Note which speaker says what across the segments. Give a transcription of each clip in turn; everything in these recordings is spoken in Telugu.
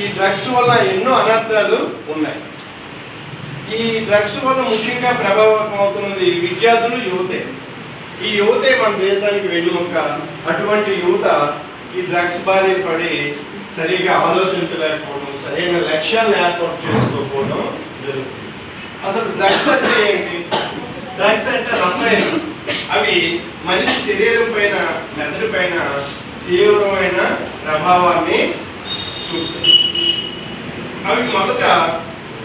Speaker 1: ఈ డ్రగ్స్ వల్ల ఎన్నో అనర్థాలు ఉన్నాయి. ఈ డ్రగ్స్ వల్ల ముఖ్యంగా ప్రభావితం అవుతున్నది విద్యార్థులు యువతే. ఈ యువతే మన దేశానికి వెన్నుముక అటువంటి యువత ఈ డ్రగ్స్ బారిన పడి సరిగా ఆలోచించలేకపోవడం సరైన లక్ష్యాలను ఏర్పాటు చేసుకోకపోవడం జరుగుతుంది. అసలు డ్రగ్స్ అంటే ఏంటి? డ్రగ్స్ అంటే రసాయనం. అవి మనిషి శరీరం పైన మెదడు పైన తీవ్రమైన ప్రభావాన్ని చూపుతాయి. అవి మొదట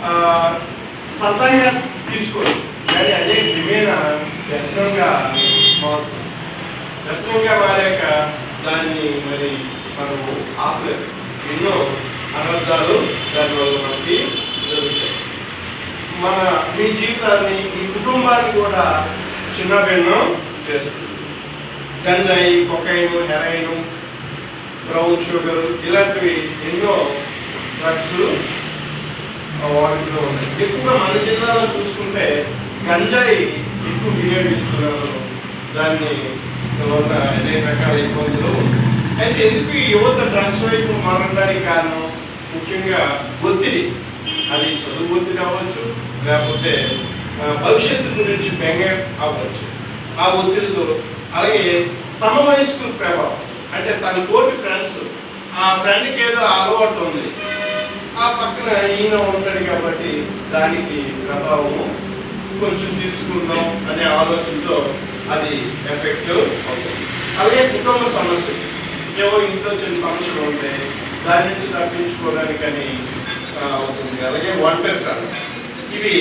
Speaker 1: ఆ, సరదాగా తీసుకోవచ్చు కానీ అదే క్రమేణ వ్యసనంగా మారుతుంది. వ్యసనంగా మారాక దాన్ని మరి మనము ఆపలేదు ఎన్నో అనర్థాలు దానివల్ల మనకి జరుగుతాయి. మన మీ జీవితాన్ని మీ కుటుంబాన్ని కూడా చిన్న భిన్నం చేస్తుంది. గంజాయి కొకైను హెరైను బ్రౌన్ షుగర్ ఇలాంటివి ఎన్నో డ్రగ్స్ వాటిలో ఉన్నాయి. ఎక్కువగా మన జిల్లాలో చూసుకుంటే గంజాయి ఎక్కువ వినియోగిస్తున్నారు దాన్ని వల్ల అనేక రకాల ఇబ్బందులు అయితే ఎందుకు ఈ యువత డ్రగ్స్ వైపు మారడానికి కారణం? ముఖ్యంగా ఒత్తిడి. అది చదువు ఒత్తిడి అవ్వచ్చు లేకపోతే భవిష్యత్తు గురించి బెంగ అవ్వచ్చు ఆ ఒత్తిడితో అలాగే సమవయస్కుల ప్రభావం. అంటే తన తోటి ఫ్రెండ్స్ ఆ ఫ్రెండ్కి ఏదో అలవాటు ఉంది. ఆ పక్కన ఈయన ఉంటాడు కాబట్టి దానికి ప్రభావము కొంచెం తీసుకుందాం అనే ఆలోచనతో అది ఎఫెక్ట్ అవుతుంది. అలాగే కుటుంబ సమస్యలు ఏవో ఇంట్లో చిన్న సమస్యలు ఉంటాయి దాని నుంచి తప్పించుకోవడానికని అవుతుంది అలాగే ఒంటరితనం ఇవి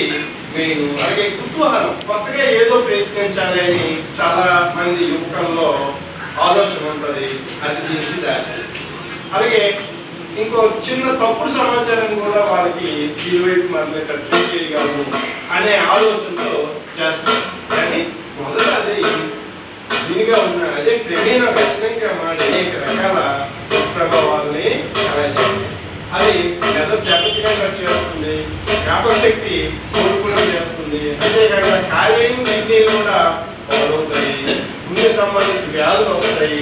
Speaker 1: మెయిన్. అలాగే కుతూహలం. కొత్తగా ఏదో ప్రయత్నించాలి అని చాలా మంది యువకుల్లో ఆలోచన ఉంటుంది. అది చేసి దారి అలాగే ఇంకో చిన్న తప్పుడు సమాచారం కూడా వాళ్ళకి ఇరువైపు మన ట్రీట్ చేయగలము అనే ఆలోచనతో చేస్తారు. కానీ మొదట అది దీనిగా ఉన్న అదే క్రమేణ వ్యసనంగా మారి అనేక రకాల దుష్ప్రభావాలని కలగజేస్తుంది. అది పెద్ద దెబ్బతిగా ఖర్చు చేస్తుంది జ్ఞాపక శక్తి కోల్పోవడం చేస్తుంది. అంతేకాకుండా కాలేయం కిడ్నీలు కూడా పాడవుతాయి గుండె సంబంధించిన వ్యాధులు వస్తాయి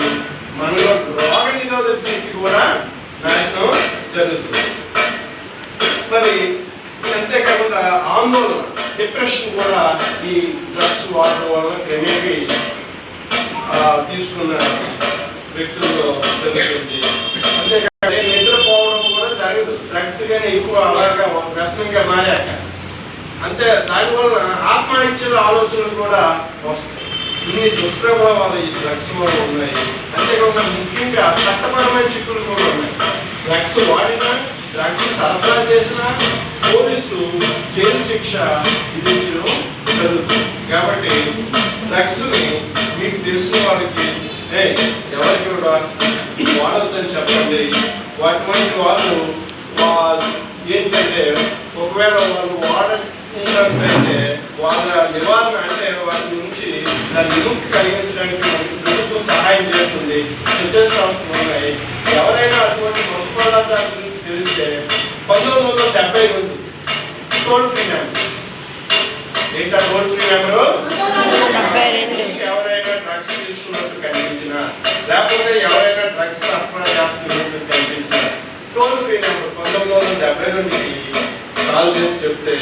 Speaker 1: మనలో రోగ నిరోధక శక్తి కూడా జరుగుతుంది. మరి అంతేకాకుండా ఆందోళన డిప్రెషన్ కూడా ఈ డ్రగ్స్ వాడడం వల్ల క్రమేపీ తీసుకున్న వ్యక్తుల్లో జరుగుతుంది. అంతేకాదు నిద్రపోవడం కూడా జరగదు. డ్రగ్స్ కానీ ఎక్కువ అలాగా వ్యసనంగా మారాక. అంతే దానివల్ల ఆత్మహత్యల ఆలోచనలు కూడా వస్తాయి. ఇన్ని దుష్ప్రభావాలు ఈ డ్రగ్స్ వల్ల ఉన్నాయి. అంతేకాకుండా ముఖ్యంగా చట్టపరమైన చిక్కులు కూడా ఉన్నాయి. డ్రగ్స్ వాడినా డ్రగ్స్ సరఫరా చేసిన పోలీసులు జైలు శిక్ష విధించడం జరుగుతుంది. కాబట్టి డ్రగ్స్ని మీకు తెలిసిన వాళ్ళకి ఏ ఎవరికి కూడా వాడొద్దని చెప్పండి. అటువంటి వాళ్ళు ఏంటంటే ఒకవేళ వాళ్ళు వాడకుంటే వాళ్ళ నివారణ అంటే వాటి నుంచి దాని విముక్తి కలిగించడానికి ప్రభుత్వం సహాయం చేస్తుంది. స్వచ్ఛంద సంస్థలు ఉన్నాయి. ఎవరైనా అటువంటి పదార్థాల గురించి తెలిస్తే పంతొమ్మిది వందల డెబ్బై రెండు టోల్ ఫ్రీ నెంబర్. ఏంటా టోల్ ఫ్రీ నెంబరు? ఎవరైనా డ్రగ్స్ తీసుకున్నట్టు కనిపించినా లేకపోతే ఎవరైనా డ్రగ్స్ సరఫరా చేస్తున్నట్టు కనిపించినా టోల్ ఫ్రీ నెంబర్ పంతొమ్మిది వందల డెబ్బై రెండుకి కాల్ చేసి చెప్తే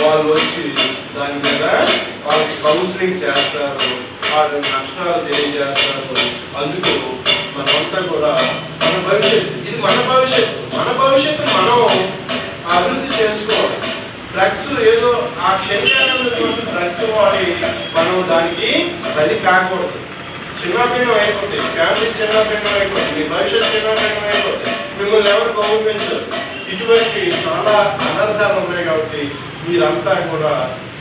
Speaker 1: వాళ్ళు వచ్చి దాని మీద వాళ్ళకి కౌన్సిలింగ్ చేస్తారు వాళ్ళ నష్టాలు తెలియజేస్తారు అందుకు మనమంతా కూడా మన భవిష్యత్తు ఇది మన భవిష్యత్తు మన భవిష్యత్తు మనం అభివృద్ధి చేసుకోవాలి. డ్రగ్స్ ఏదో ఆ క్షణికానంద కోసం డ్రగ్స్ వాడి మనం దానికి బలి కాకూడదు. చిన్నపిన్నం అయిపోతుంది ఫ్యామిలీ చిన్నపిన్నం అయిపోతుంది మీ భవిష్యత్తు చిన్నపిన్నం అయిపోతుంది మిమ్మల్ని ఎవరు గౌరవించరు ఇటువంటి చాలా అనర్థాలు ఉన్నాయి కాబట్టి మీరంతా కూడా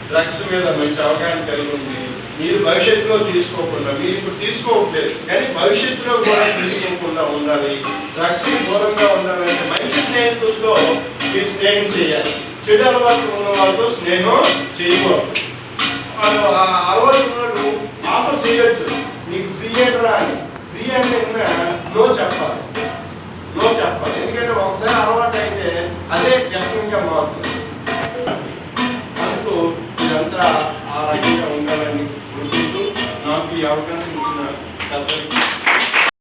Speaker 1: డ్రగ్స్ మీద మంచి అవగాహన కలిగి ఉంది మీరు భవిష్యత్తులో తీసుకోకుండా మీరు ఇప్పుడు తీసుకోవట్లేదు కానీ భవిష్యత్తులో కూడా తీసుకోకుండా ఉండాలి. డ్రగ్స్ దూరంగా ఉండాలంటే మంచి స్నేహితులతో మీరు స్నేహం చేయాలి. చెడు అలవాట్లు ఉన్న వాళ్ళతో స్నేహం చేయకూడదు. వాళ్ళు ఆ అలవాటు ఆఫర్ చేయొచ్చు. మీరంతా ఆ రకంగా ఉండాలని కోరుకుంటూ